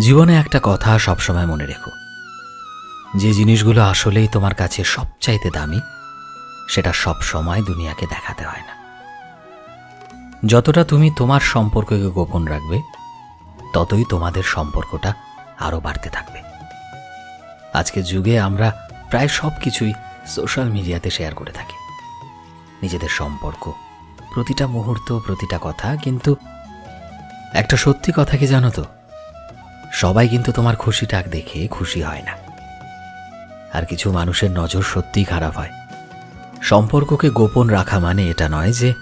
জীবনে একটা কথা সবসময় মনে রেখো। যে জিনিসগুলো আসলেই তোমার কাছে সবচাইতে দামি, সেটা সব সময় দুনিয়াকে দেখাতে হয় না। যতটা তুমি তোমার সম্পর্ককে গোপন রাখবে, ততই তোমাদের সম্পর্কটা আরও বাড়তে থাকবে। আজকের যুগে আমরা প্রায় সব কিছুই সোশ্যাল মিডিয়াতে শেয়ার করে থাকি। নিজেদের সম্পর্ক, প্রতিটা মুহূর্ত, প্রতিটা কথা, কিন্তু একটা সত্যি কথা কি জানো তো? সবাই কিন্তু তোমার খুশিটা দেখে খুশি হয় না। আর কিছু মানুষের নজর সত্যিই খারাপ হয়। সম্পর্ককে গোপন রাখা মানে এটা নয় যে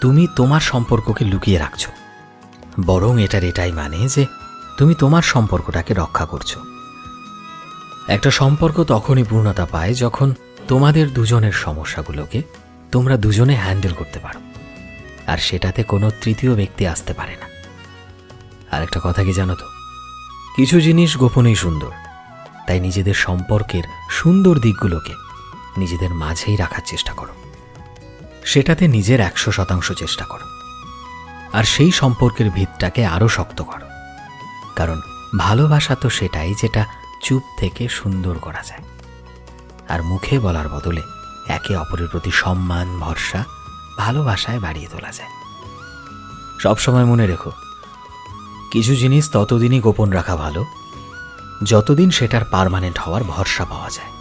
তুমি তোমার সম্পর্ককে লুকিয়ে রাখছো। বরং এটার এটাই মানে যে তুমি তোমার সম্পর্কটাকে রক্ষা করছ। একটা সম্পর্ক তখনই পূর্ণতা পায় যখন তোমাদের দুজনের সমস্যাগুলোকে তোমরা দুজনে হ্যান্ডেল করতে পারো। আর সেটাতে কোনো তৃতীয় ব্যক্তি আসতে পারে না। আর একটা কথা কি জানো তো? কিছু জিনিস গোপনেই সুন্দর। তাই নিজেদের সম্পর্কের সুন্দর দিকগুলোকে নিজেদের মাঝেই রাখার চেষ্টা করো। সেটাতে নিজের একশো শতাংশ চেষ্টা করো। আর সেই সম্পর্কের ভিতটাকে আরও শক্ত করো। কারণ ভালোবাসা তো সেটাই যেটা চুপ থেকে সুন্দর করা যায়। আর মুখে বলার বদলে একে অপরের প্রতি সম্মান, ভরসা, ভালোবাসায় বাড়িয়ে তোলা যায়। সবসময় মনে রেখো কিছু জিনিস ততদিনই গোপন রাখা ভালো যতদিন সেটার পারমানেন্ট হওয়ার ভরসা পাওয়া যায়।